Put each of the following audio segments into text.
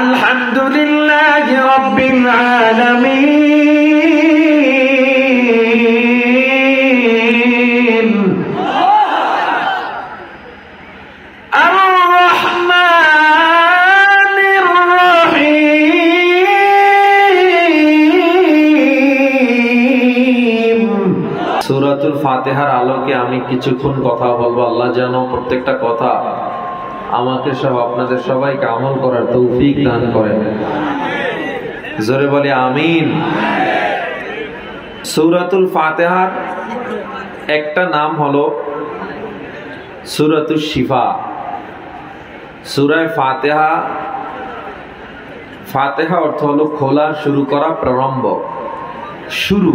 আলহামদুলিল্লাহ রব্বিল আলামিন। আর রহমানির আলোকে আমি কিছুক্ষণ কথা বলব। আল্লাহ যেন প্রত্যেকটা কথা আমাকে সব আপনাদের সবাইকে আমল করার তৌফিক দান করেন। জোরে বলে আমিন। সৌরাতুল ফাতেহার একটা নাম হলো সুরাতুল শিফা। সুরায় ফাতেহা, ফাতিহা অর্থ হলো খোলা, শুরু করা, প্রারম্ভ। শুরু।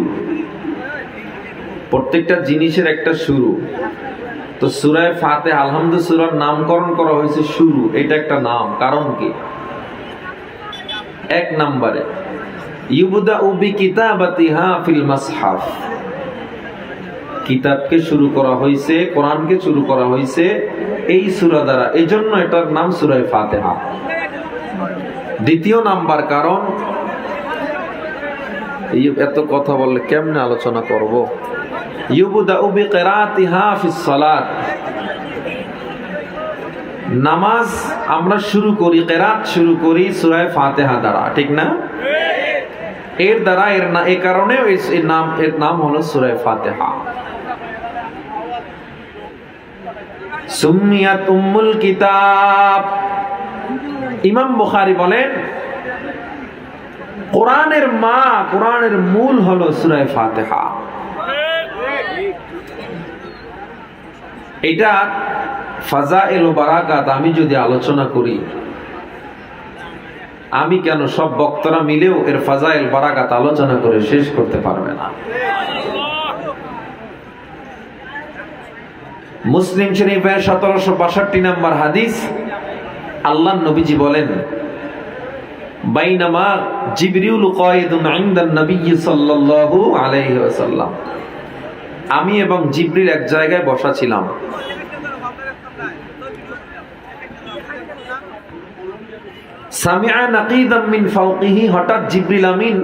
প্রত্যেকটা জিনিসের একটা শুরু। তো সুরায় ফাতে আলহামদু সুরার নামকরণ করা হয়েছে শুরু। এটা একটা নাম। কারণ কি? এক নম্বরে ইউবুদা উবি ফিল মাসহাফ। কিতাবকে শুরু করা হয়েছে, কোরআনকে শুরু করা হয়েছে এই সূরা দ্বারা। এজন্য এটার নাম সূরায়ে ফাতিহা। দ্বিতীয় নাম্বার কারণ এত কথা বললে কেমনে আলোচনা করব? নামাজ আমরা শুরু করি, কেরাত শুরু করি সূরায়ে ফাতিহা দ্বারা, ঠিক না? এর দ্বারা এর না এই কারণে এর নাম এর নাম হলো সূরায়ে ফাতিহা। কোরআনের মা, কোরআনের মূল হলো সূরায়ে ফাতিহা। এটা ফাজাইল ও বারাকাত, আমি যদি আলোচনা করি, আমি কেন সব বক্তরা মিলেও এর ফাজাইল, বারাকাত আলোচনা করে শেষ করতে পারবে না? মুসলিম শরীফের সতেরোশো বাষট্টি নম্বর হাদিস, আল্লাহ নবীজি বলেন, বাইনামা জিবরিউল কয়েদুন ইনদান নবী সাল্লাল্লাহু আলাইহি ওয়াসাল্লাম। আমি এবং জিবরিল এক জায়গায় বসা ছিলাম। হঠাৎ আমিন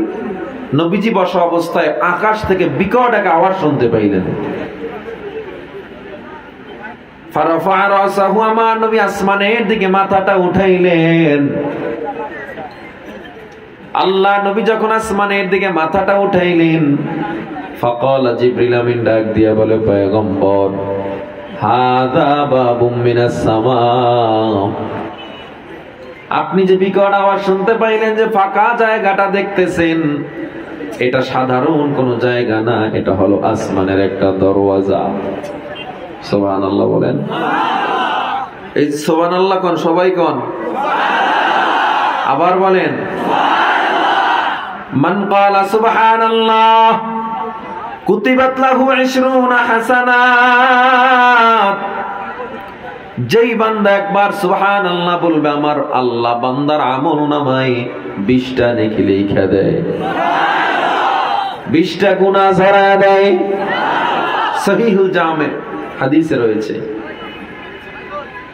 নবীজি বসা অবস্থায় আকাশ থেকে বিকট এক আওয়াজ শুনতে পাইলেন। দিকে মাথাটা আল্লাহ নবী যখন আসমানের দিকে মাথাটা উঠাইলেন ফকল জিব্রিল আমিন ডাক দিয়া বলে, পয়গম্বর, হাদা বাবুম মিনাস আপনি যে বিকট আওয়াজ শুনতে পাইলেন, যে ফাঁকা জায়গাটা দেখতেছেন, এটা সাধারণ কোন জায়গা না, এটা হলো আসমানের একটা দরওয়াজা। সুবহানাল্লাহ বলেন। এই সুবহানাল্লাহ কোন, সবাই কোন? আবার বলেন। মান ক্বালা সুবহানাল্লাহ। কুতিবাত লাহু 20 হাসানাত যেই বান্দা একবার সুবহানাল্লাহ বলবে, আমার আল্লাহ বান্দার আমল নামায় 20টা নেকি লিখে দেয়। 20টা গুনাহ ঝরায় দেয়। সহিহুল জামে হাদিসে রয়েছে।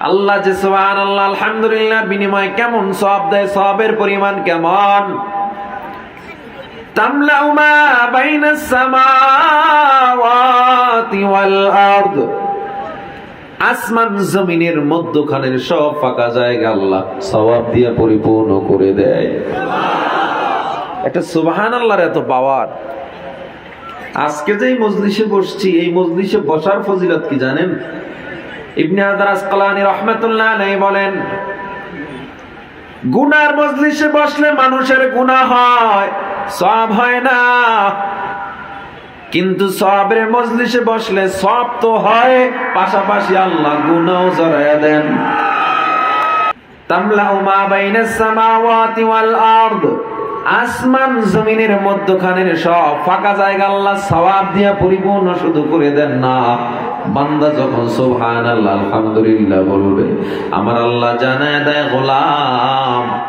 আল্লাহ যে সুবহানাল্লাহ, আলহামদুলিল্লাহ, বিনিময়ে কেমন সব দেয় সবের পরিমাণ কেমন? تملأ ما بين السماوات والأرض আসমান জমিনের মধ্যখানের সব ফাঁকা জায়গা আল্লাহ সওয়াব দিয়ে পরিপূর্ণ করে দেয় একটা সুবহান আল্লাহর এত পাওয়ার আজকে যে মজলিসে বসছি এই মজলিসে বসার ফজিলত কি জানেন ইবনে হাজার আসকালানি রহমাতুল্লাহ আলাইহি বলেন গুনার মজলিসে বসলে মানুষের গুনাহ হয় সব হয় না। কিন্তু সবের মজলিসে বসলে সব তো হয়, পাশাপাশি আল্লাহ গুনাও জড়াইয়া দেন। আসমান জমিনের মধ্যখানের সব ফাঁকা জায়গা আল্লাহ সওয়াব দিয়া পরিপূর্ণ শুধু করে দেন না। বান্দা যখন সুবহানাল্লাহ, আলহামদুলিল্লাহ বলবে, আমার আল্লাহ জানায় দেয় গোলাম।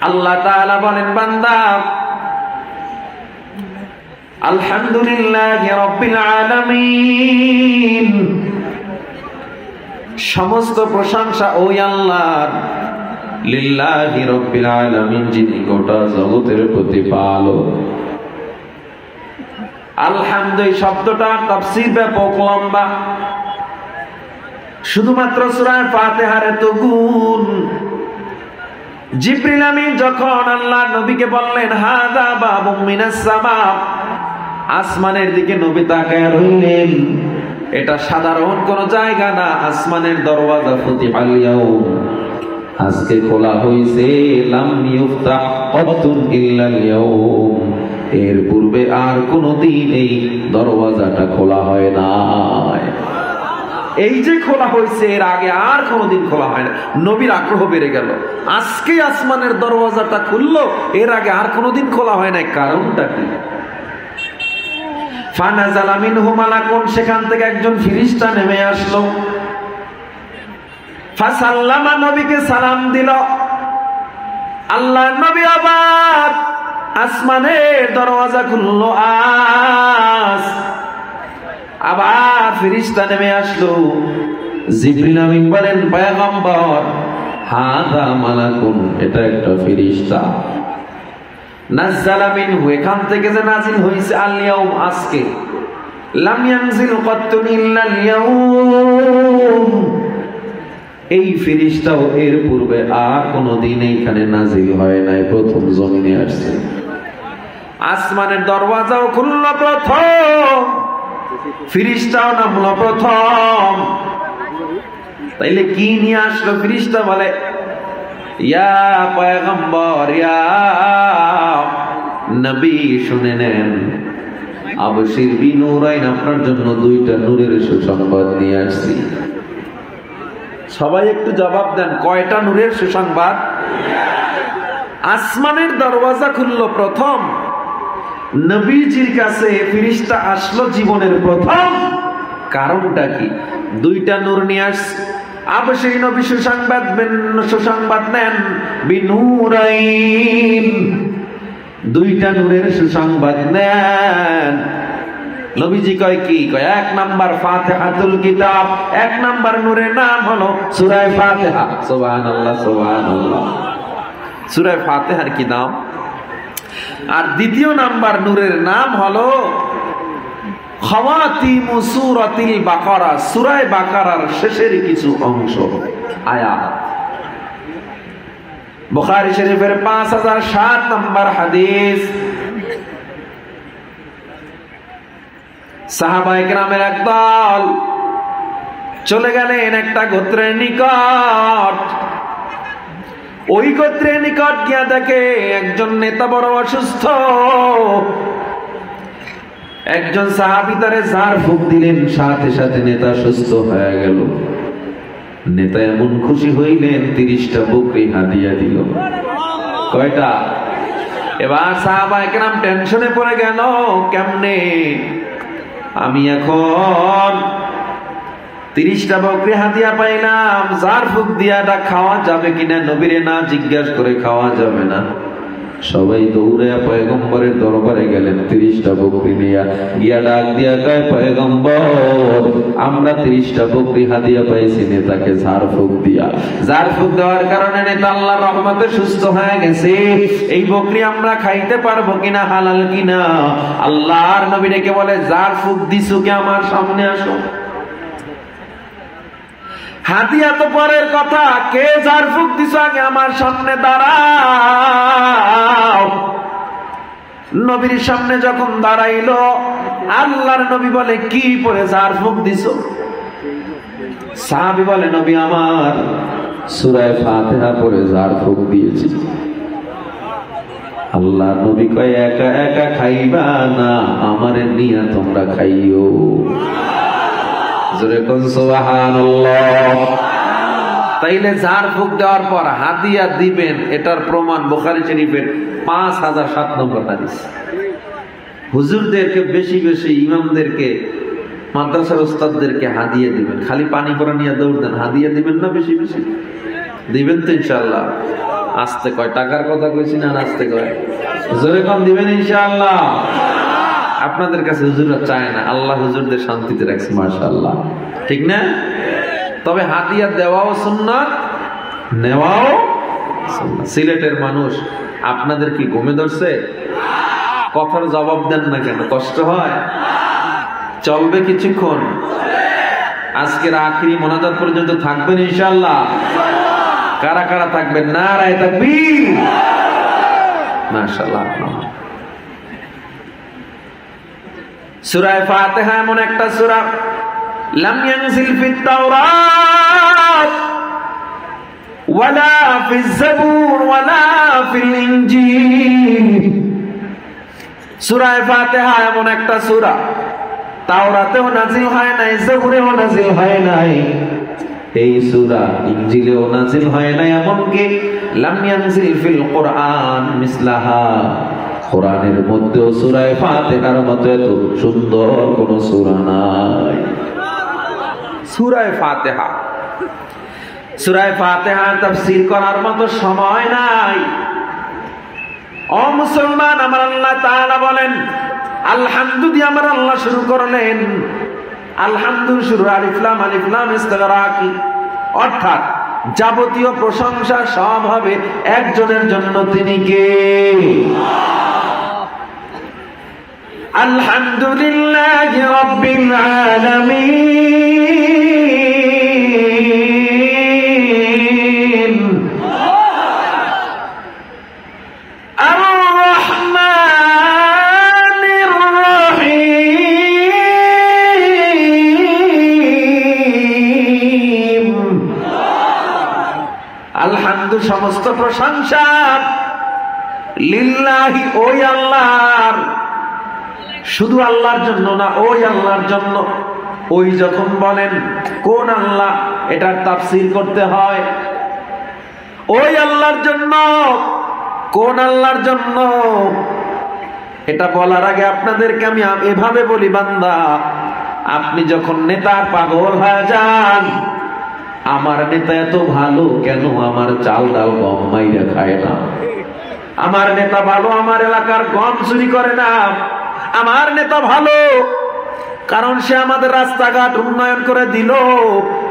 আল্লাহ তাআলা বলেন, বান্দা, আলহামদুলিল্লাহ রব্বিল সমস্ত প্রশংসা ওই আল্লাহর। লিল্লাহি রব্বিল যিনি জগতের ব্যাপক লম্বা। শুধুমাত্র সূরা ফাতিহার এত গুণ জিব্রিল আমিন যখন আল্লাহ নবীকে বললেন হাদা বাবু মিনাস সামা আসমানের দিকে নবী তাকায় রইলেন। এটা সাধারণ কোন জায়গা না, আসমানের দরওয়াজা ফুতিহাল ইয়াউম। আজকে খোলা হইছে, লাম ইউফতাহ কত্তুন ইল্লাল ইয়াউম। এর পূর্বে আর কোনদিন এই দরওয়াজাটা খোলা হয় নাই। এই যে খোলা হয়েছে, এর আগে আর কোনোদিন খোলা হয় না। নবীর আগ্রহ বেড়ে গেল। আজকে আসমানের দরওয়াজাটা খুললো, এর আগে আর কোনোদিন খোলা হয় নাই। কারণটা কি? ফানাজাল আমিন হুমালাকুন সেখান থেকে একজন ফিরিস্তা নেমে আসলো। ফাসাল্লামা নবীকে সালাম দিল। আল্লাহ নবী আবার আসমানের দরওয়াজা খুললো। আস আবার ফিরিস্তা নেমে আসলো। জিবরিল আমিন বলেন, পয়গম্বর, হাদা মালাকুন, এটা একটা ফিরিস্তা। নাজ্জালা এখান থেকে যে নাজিল হইছে আল ইয়াউম, আজকে। লাম ইয়ানজিল কত্তুন ইল্লা আল ইয়াউম। এই ফিরিস্তাও এর পূর্বে আর কোনোদিন এইখানে নাজিল হয় নাই, প্রথম জমিনে আসছে। আসমানের দরওয়াজাও খুলল প্রথম। ফিরিস্তাও নামলো প্রথম। তাইলে কি নিয়ে আসলো ফিরিস্তা বলে, ইয়া পয়গম্বর নবী শুনে নেন। আবশির আপনার জন্য দুইটা নূরের সুসংবাদ নিয়ে আসছি। সবাই একটু জবাব দেন, কয়টা নূরের সুসংবাদ? আসমানের দরওয়াজা খুললো প্রথম। নবীজির কাছে ফিরিস্তা আসলো জীবনের প্রথম। কারণটা কি? দুইটা নূর নিয়ে আসছে। আবশ্যই নবী সুসংবাদ সুসংবাদ নেন বিনুরাইন। দুইটা নূরের সুসংবাদ নেন। নবীজি কয় কি? কয়, এক নাম্বার ফাতিহাতুল কিতাব, এক নাম্বার নূরের নাম হলো সূরা ফাতিহা। সুবহানাল্লাহ সুবহানাল্লাহ। সূরা ফাতিহার কি নাম? আর দ্বিতীয় নাম্বার নূরের নাম হলো খাওয়াতিমু সূরাতিল বাকারা। সূরা বাকারার শেষের কিছু অংশ, আয়াত। বুখারী শরীফের 5007 নম্বর হাদিস। একদল চলে গেলেন একটা গোত্রের নিকট। ওই গোত্রের নিকট গিয়া দেখে একজন নেতা বড় অসুস্থ। একজন সাহাবি তারে ঝাড় ফুক দিলেন, সাথে সাথে নেতা সুস্থ হয়ে গেল। নেতা এমন খুশি হইলেন, তিরিশটা বকরি হাদিয়া দিল। কয়টা? এবার সাহাবা একরাম টেনশনে পড়ে গেল, কেমনে? আমি এখন তিরিশটা বকরি হাতিয়া পাইলাম, যার ফুক দিয়াটা খাওয়া যাবে কিনা নবীরে না জিজ্ঞাসা করে খাওয়া যাবে না। সবাই দৌড়ে পয়গম্বরের দরবারে গেলেন, তিরিশটা বকরি নিয়া। গিয়া ডাক দিয়া কয়, পয়গম্বর, আমরা তিরিশটা বকরি হাদিয়া পাইছি, নেতাকে ঝাড় ফুক দিয়া। ঝাড় ফুক দেওয়ার কারণে নেতা আল্লাহ রহমতে সুস্থ হয়ে গেছে। এই বকরি আমরা খাইতে পারব কিনা, হালাল কিনা? আল্লাহর নবী ডেকে বলে ঝাড় ফুক দিছু কে আমার সামনে আসো। হাতিয়া তো পরের কথা, কে যার ফুক দিছ আগে আমার সামনে দাঁড়াও। নবীর সামনে যখন দাঁড়াইলো, আল্লাহর নবী বলে, কি পরে যার ফুক দিছ? সাহাবি বলে, নবী আমার, সুরায় ফাতিহা পরে যার ফুক দিয়েছি। আল্লাহ নবী কয়, একা একা খাইবা না, আমারে নিয়ে তোমরা খাইও। জোরে কোন তাইলে দেওয়ার পর হাদিয়া দিবেন, এটার প্রমাণ বুখারী শরীফের পাঁচ হাজার সাত নম্বর হাদিস। হুজুরদেরকে, বেশি বেশি ইমামদেরকে, মাদ্রাসার ওস্তাদদেরকে হাদিয়ে দিবেন। খালি পানি পরা নিয়ে দৌড় দেন, হাদিয়ে দিবেন না বেশি বেশি? দিবেন তো ইনশাল্লাহ আসতে কয়, টাকার কথা কইছি না, আসতে কয়। জোরে কম দিবেন ইনশাআল্লাহ। আপনাদের কাছে হুজুররা চায় না। আল্লাহ হুজুরদের শান্তিতে রাখছে, মাশাআল্লাহ। ঠিক না? তবে হাদিয়া দেওয়াও সুন্নাত, নেওয়াও সিলেটের মানুষ, আপনাদের কি ঘুমে ধরছে? কথার জবাব দেন না কেন? কষ্ট হয়? চলবে কিছুক্ষণ? আজকের আখরি মোনাজাত পর্যন্ত থাকবেন ইনশাল্লাহ কারা কারা থাকবেন? না রায় তাকবীর। মাশাআল্লাহ সূরা ফাতিহা এমন একটা সূরা, লাম ইয়ানজিল ফিত তাওরাত ওয়ালা ফিজ জাবুর ওয়ালা ফিল ইনজিল। সূরা ফাতিহা এমন একটা সূরা, তাওরাতেও নাজিল হয় নাই জাবুরেও নাজিল হয় নাই। এই সূরা ইনজিলেও নাজিল হয় নাই এমনকি, লাম ইয়ানজিল ফিল কোরআন মিসলাহা। কোরআনের মধ্যেও সূরা ফাতিহার মতো এত সুন্দর কোন সূরা নাই। সুরায় ফাতিহা। সূরা ফাতিহা তাফসীর করার মতো সময় নাই। ও মুসলমান, আমার আল্লাহ তাআলা বলেন আলহামদু দিয়ে আমার আল্লাহ শুরু করলেন। আলহামদু শুরু আলিফলাম আলিফলাম ইস্তেগরাকি। অর্থাৎ যাবতীয় প্রশংসা সব হবে একজনের জন্য তিনি কে? আলহামদুলিল্লাহ রব্বিল আলামিন। আর রহমানির রহিম আলহামদু সমস্ত প্রশংসা লিল্লাহি ওই আল্লাহর। শুধু আল্লাহর জন্য না, ওই আল্লাহর জন্য। ওই যখন বলেন, কোন আল্লাহ? এটার তাফসীর করতে হয়। ওই আল্লাহর জন্য। কোন আল্লাহর জন্য? এটা বলার আগে আপনাদেরকে আমি এভাবে বলি, বান্দা, আপনি যখন নেতার পাগল হয়ে যান, আমার নেতা এত ভালো কেন আমার চাল ডাল গম মাইরা খায় না? আমার নেতা ভালো, আমার এলাকার গম চুরি করে না? আমার নেতা ভালো কারণ সে আমাদের রাস্তাঘাট উন্নয়ন করে দিল।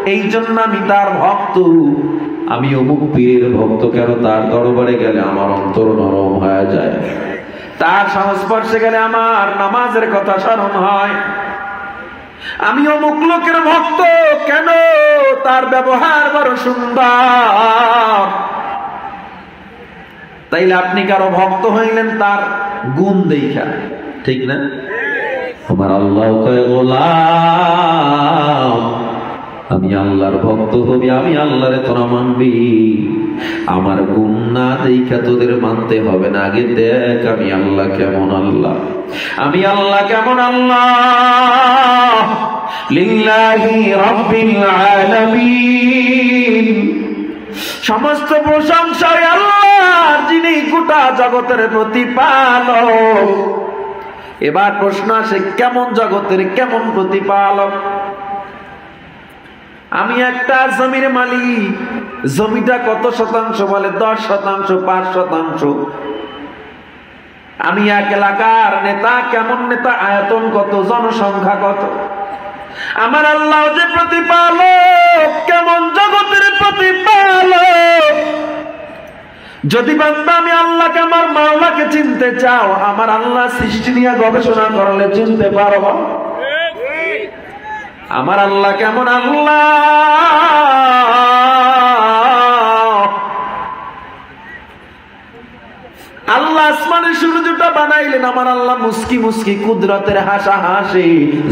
এই জন্য আমি তার ভক্ত। আমি অমুক পীরের ভক্ত কেন তার দরবারে গেলে আমার অন্তর নরম হয়ে যায়? তার সংস্পর্শে গেলে আমার নামাজের কথা স্মরণ হয়। আমি অমুক লোকের ভক্ত কেন তার ব্যবহার বড় সুন্দর? তাইলে আপনি কারও ভক্ত হইলেন তার গুণ দেখা ঠিক না? আমার আল্লাহ আমি আল্লাহর ভক্ত হবি, আমি আল্লাহরে তোরা মানবি। আমার গুণ না দেখা তোদের মানতে হবে না। আগে দেখ আমি আল্লাহ কেমন আল্লাহ। আমি আল্লাহ কেমন আল্লাহ। সমস্ত প্রশংসায় আল্লাহর যিনি গোটা জগতের প্রতিপালক। এবার প্রশ্ন আসে, কেমন জগতের কেমন প্রতিপালক? আমি একটা জমির মালিক, জমিটা কত শতাংশ বলে? দশ শতাংশ, পাঁচ শতাংশ। আমি এক এলাকার নেতা, কেমন নেতা? আয়তন কত? জনসংখ্যা কত? আমার আল্লাহ যে প্রতিপালক, কেমন জগতের প্রতিপালক? যদি বান্দা আমি আল্লাহকে আমার মাওলাকে চিনতে চাও আমার আল্লাহ সৃষ্টি নিয়ে গবেষণা করলে চিনতে পারো। আমার আল্লাহ কেমন আল্লাহ আল্লাহ আসমানের সূর্যটা বানাইলেন আমার আল্লাহ মুস্কি মুস্কি কুদরতের হাসা হাসি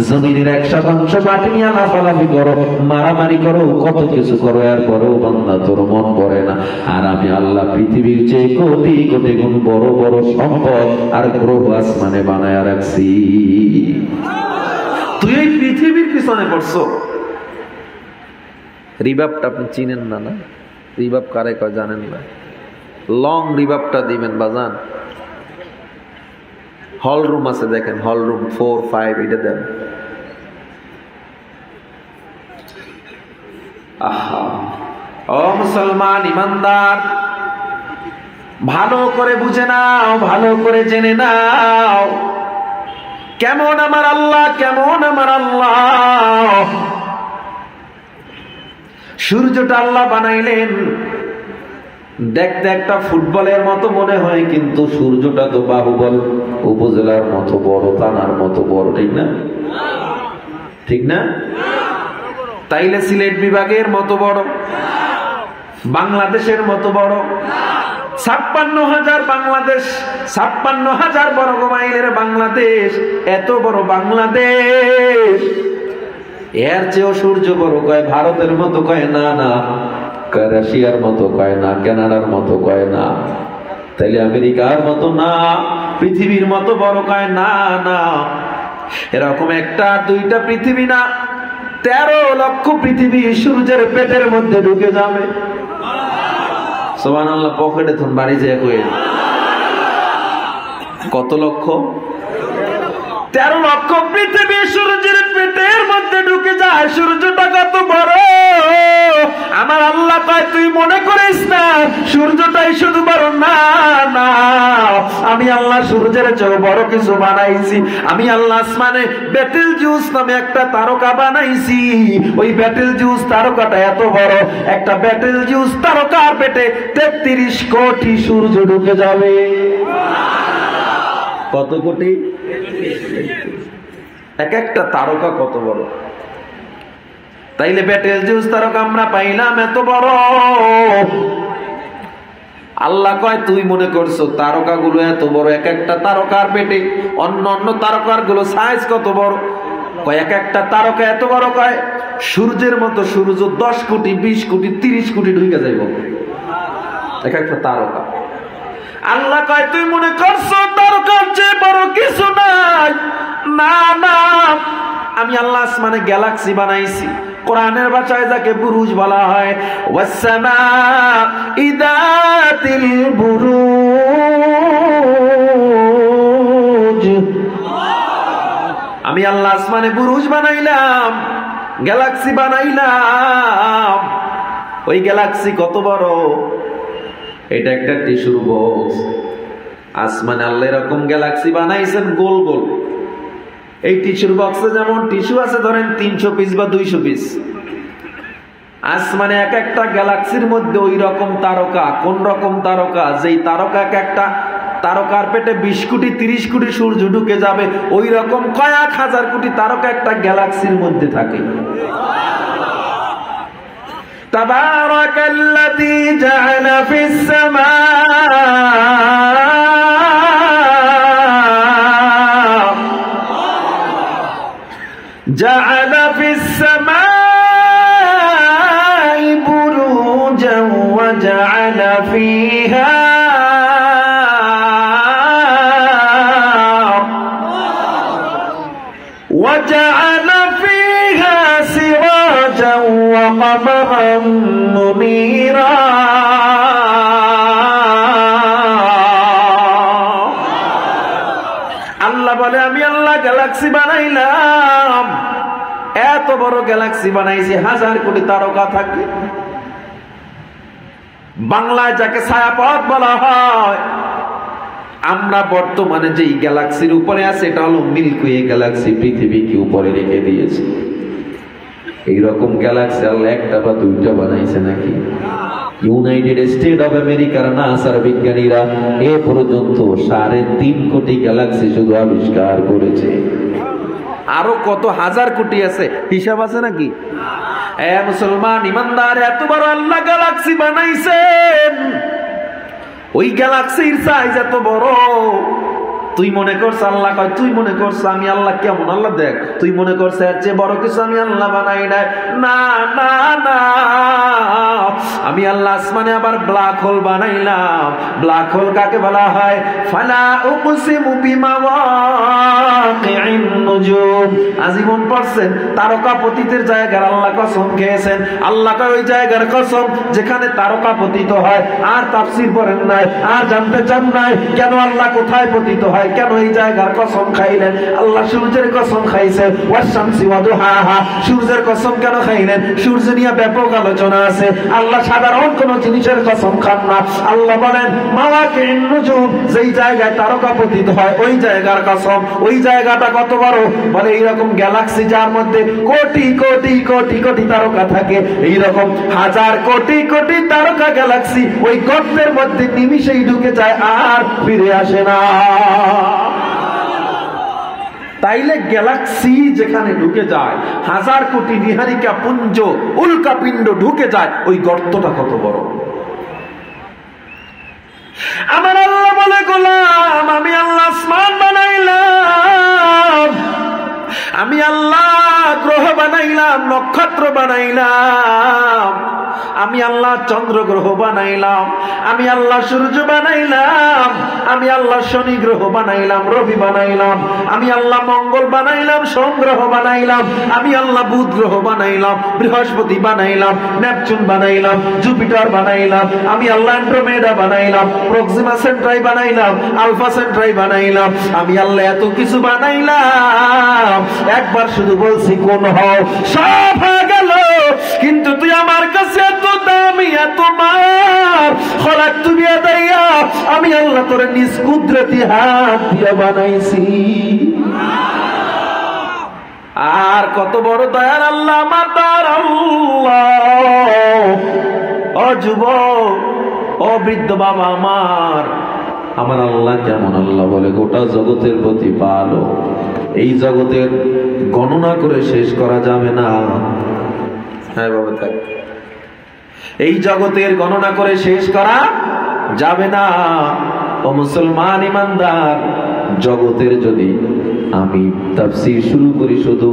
জমিনের এক শতাংশ মাটি নিয়ে লাফালাফি করো, মারামারি করো, কত কিছু করো, এরপরেও বান্দা তোর মন পড়ে না। আর আমি আল্লাহ পৃথিবীর চেয়ে কোটি কোটি গুণ বড় বড় সম্পদ আর গ্রহ আসমানে বানায় রাখছি। তুই এই পৃথিবীর পিছনে পড়ছো। রিবাবটা আপনি চিনেন না না? রিবাব কারে কয় জানেন না? লং রিবাবটা দিবেন, বাজান। হল রুম আছে দেখেন হল রুম ফোর ফাইভ এটা দেন। আহা। ও মুসলমান, ইমানদার। ভালো করে বুঝে নাও, ভালো করে জেনে নাও। কেমন আমার আল্লাহ, কেমন আমার আল্লাহ। সূর্যটা আল্লাহ বানাইলেন। দেখতে একটা ফুটবলের মতো মনে হয়, কিন্তু সূর্যটা তো বাহুবল উপজেলার মতো বড়, থানার মতো বড়, ঠিক না? ঠিক না? তাইলে সিলেট বিভাগের মতো বড়, বাংলাদেশের মতো বড়, ছাপ্পান্ন হাজার বাংলাদেশ, ছাপ্পান্ন হাজার বর্গ মাইলের বাংলাদেশ, এত বড় বাংলাদেশ। এর চেয়েও সূর্য বড় কয়, ভারতের মতো কয়, না না। রাশিয়ার মতো, কয় না, কানাডার মতো, কয় না। তাইলে আমেরিকার মতো না, পৃথিবীর মতো বড় কয় না না। এরকম একটা দুইটা পৃথিবী না, তেরো লক্ষ পৃথিবী সূর্যের পেটের মধ্যে ঢুকে যাবে। সোমান পকেটে থুন বাড়ি যায় কয়ে কত লক্ষ? তেরো লক্ষ পৃথিবী সূর্যের পেটের মধ্যে ঢুকে যায়। সূর্যটা কত বড়? আমার আল্লাহ কয়, তুই মনে করিস না, সূর্যটাই শুধু বড় না না। আমি আল্লাহ সূর্যের চেয়ে বড় কিছু বানাইছি। আমি আল্লাহ আসমানে ব্যাটেল জুস নামে একটা তারকা বানাইছি। ওই ব্যাটেল জুস তারকাটা এত বড়, একটা ব্যাটেল জুস তারকার পেটে তেত্রিশ কোটি সূর্য ঢুকে যাবে। কত কোটি? এক একটা তারকা কত বড়? তাইলে ব্যাটেল জুস তারকা আমরা পাইলাম এত বড়। আল্লাহ কয়, তুই মনে করছ তারকা গুলো এত বড়? এক একটা তারকার পেটে অন্য অন্য তারকারগুলো সাইজ কত বড়? কয়, এক একটা তারকা এত বড়? কয়, সূর্যের মতো সূর্য দশ কোটি, বিশ কোটি, তিরিশ কোটি ঢুকে যাইব। এক একটা তারকা। আল্লাহ কয়, তুই মনে করছ তারকার চেয়ে বড় কিছু নাই? না না, আমি আল্লাহ আসমানে গ্যালাক্সি বানাইছি। কোরআনের ভাষায় যাকে বুরুজ বলা হয় ওয়াসসামা ইদাতিল বুরুজ। আমি আল্লাহ আসমানে বুরুজ বানাইলাম, গ্যালাক্সি বানাইলাম। ওই গ্যালাক্সি কত বড়? এটা একটা টিস্যুর বক্স আসমানে আল্লাহ এরকম গ্যালাক্সি বানাইছেন, গোল গোল। এই টিস্যুর বক্সে যেমন টিস্যু আছে, ধরেন তিনশো পিস বা দুইশো পিস আসমানে এক একটা গ্যালাক্সির মধ্যে ওই রকম তারকা, কোন রকম তারকা? যেই তারকা এক একটা, তারকার পেটে বিশ কোটি, তিরিশ কোটি সূর্য ঢুকে যাবে, ওই রকম কয়েক হাজার কোটি তারকা একটা গ্যালাক্সির মধ্যে থাকে। تبارك الذي جعل في السماء جعل منيرا আল্লাহ বলে আমি আল্লাহ গ্যালাক্সি বানাইলাম এত বড় গ্যালাক্সি বানাইছি হাজার কোটি তারকা থাকে বাংলায় যাকে ছায়াপথ বলা হয় আমরা বর্তমানে যে গ্যালাক্সির উপরে আছে এটা হলো মিল্কওয়ে গ্যালাক্সি পৃথিবীকে উপরে রেখে দিয়েছে এইরকম গ্যালাক্সি আল্লাহ একটা বা দুইটা বানাইছে নাকি? ইউনাইটেড স্টেট অফ আমেরিকার নাসার বিজ্ঞানীরা এ পর্যন্ত সাড়ে তিন কোটি গ্যালাক্সি শুধু আবিষ্কার করেছে। আরও কত হাজার কোটি আছে? হিসাব আছে নাকি? এ মুসলমান ইমানদার, এত বড় আল্লাহ গ্যালাক্সি বানাইছেন। ওই গ্যালাক্সির সাইজ এত বড়। তুই মনে করছ আল্লাহ কয়, তুই মনে করছ আমি আল্লাহ কেমন? আল্লাহ দেখ, তুই মনে করছ এর চেয়ে বড় কিছু আমি আল্লাহ বানাই নাই। না না না। আমি আল্লাহ আসমানে আবার ব্ল্যাক হোল বানাইলাম। ব্ল্যাক হোল কাকে বলা হয়? ফালা উকসিমু বিমা ওয়াকিইন নুজুম। আজীবন পড়ছেন তারকা পতিতের আল্লাহ কসম খেয়েছেন। আল্লাহ কয়, ওই জায়গার কসম যেখানে তারকা পতিত হয়, আর তাফসীর করেন নাই, আর জানতে চান নাই, কেন আল্লাহ কোথায় পতিত হয়? কেন কসম খাইলেন। আল্লাহ সূর্যের কসম ওয়াদুহাহা। সূর্যের কসম কেন খাইলেন? সূর্য নিয়ে ব্যাপক আলোচনা আছে। আল্লাহ সাধারণ কোন জিনিসের কসম খান না। আল্লাহ বলেন মাওয়াকে নুজুম যেই জায়গায় তারকা পতিত হয়, ওই জায়গার কসম। ওই জায়গাটা কত বড়? বলে, এইরকম গ্যালাক্সি যার মধ্যে কোটি কোটি কোটি কোটি তারকা থাকে। এইরকম হাজার কোটি কোটি তারকা গ্যালাক্সি ওই গর্তের মধ্যে নিমিশেই ঢুকে যায় আর ফিরে আসে না। তাইলে গ্যালাক্সি যেখানে ঢুকে যায়, হাজার কোটি নিহারিকা পুঞ্জ উল্কা পিণ্ড ঢুকে যায়, ওই গর্তটা কত বড়? আমার আল্লাহ বলে গোলাম, আমি আল্লাহ আসমান বানাইলাম। আমি আল্লাহ গ্রহ বানাইলাম, নক্ষত্র বানাইলাম। আমি আল্লাহ চন্দ্র গ্রহ বানাইলাম, আমি আল্লাহ সূর্য বানাইলাম, আমি আল্লাহ শনি গ্রহ বানাইলাম, রবি বানাইলাম, আমি আল্লাহ মঙ্গল বানাইলাম, সোম গ্রহ বানাইলাম, আমি আল্লাহ বুধ গ্রহ বানাইলাম, বৃহস্পতি বানাইলাম, নেপচুন বানাইলাম, জুপিটার বানাইলাম, আমি আল্লাহ অ্যান্ড্রোমেডা বানাইলাম, প্রক্সিমা সেন্ট্রাই বানাইলাম, আলফা সেন্ট্রাই বানাইলাম, আমি আল্লাহ এত কিছু বানাইলাম। একবার শুধু বলছি, কোন হও? সব গেল। কিন্তু তুই আমার কাছে এত দামি, এত মার খোরাক তুমি দাইয়া, আমি আল্লাহ তোরে নিজ কুদরতি হাত দিয়ে বানাইছি। আর কত বড় দয়ার আল্লাহ, আমার দয়ার আল্লাহ। ও যুব ও বৃদ্ধ বাবা আমার আমার আল্লাহ কেমন আল্লাহ বলে? গোটা জগতের প্রতি পালো। এই জগতের গণনা করে শেষ করা যাবে না। হ্যাঁ বাবা থাক এই জগতের গণনা করে শেষ করা যাবে না। ও মুসলমান ইমানদার, জগতের যদি আমি তাফসীর শুরু করি, শুধু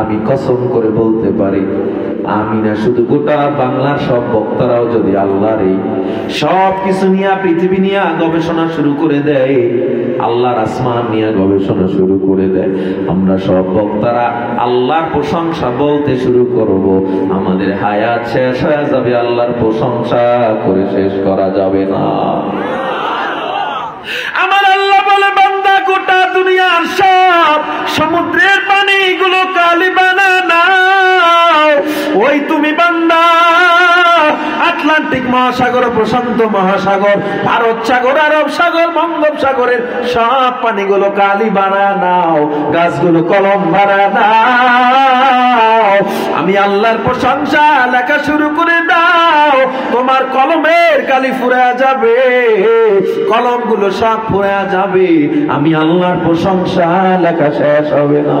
আমি কসম করে বলতে পারি, আমি না, শুধু গোটা বাংলার সব বক্তারাও যদি আল্লাহর এই সব কিছু নিয়ে, পৃথিবী নিয়ে গবেষণা শুরু করে দেয় আল্লাহর আসমান নিয়ে গবেষণা শুরু করে দেয়। আমরা সব বক্তারা আল্লাহর প্রশংসা বলতে শুরু করব। আমাদের হায়াত শেষ হয়ে যাবে, আল্লাহর প্রশংসা করে শেষ করা যাবে না আমার আল্লাহ বলে বান্দা গোটা দুনিয়ার সব সমুদ্রের পানিগুলো কালি ওই তুমি বান্দা, আটলান্টিক মহাসাগর, প্রশান্ত মহাসাগর, ভারত সাগর, আরব সাগর বঙ্গোপসাগরের সব পানিগুলো কালি বানা নাও গাছগুলো কলম বানা দাও আমি আল্লাহর প্রশংসা লেখা শুরু করে দাও। তোমার কলমের কালি ফুরা যাবে, কলমগুলো সব ফুরা যাবে। আমি আল্লাহর প্রশংসা লেখা শেষ হবে না।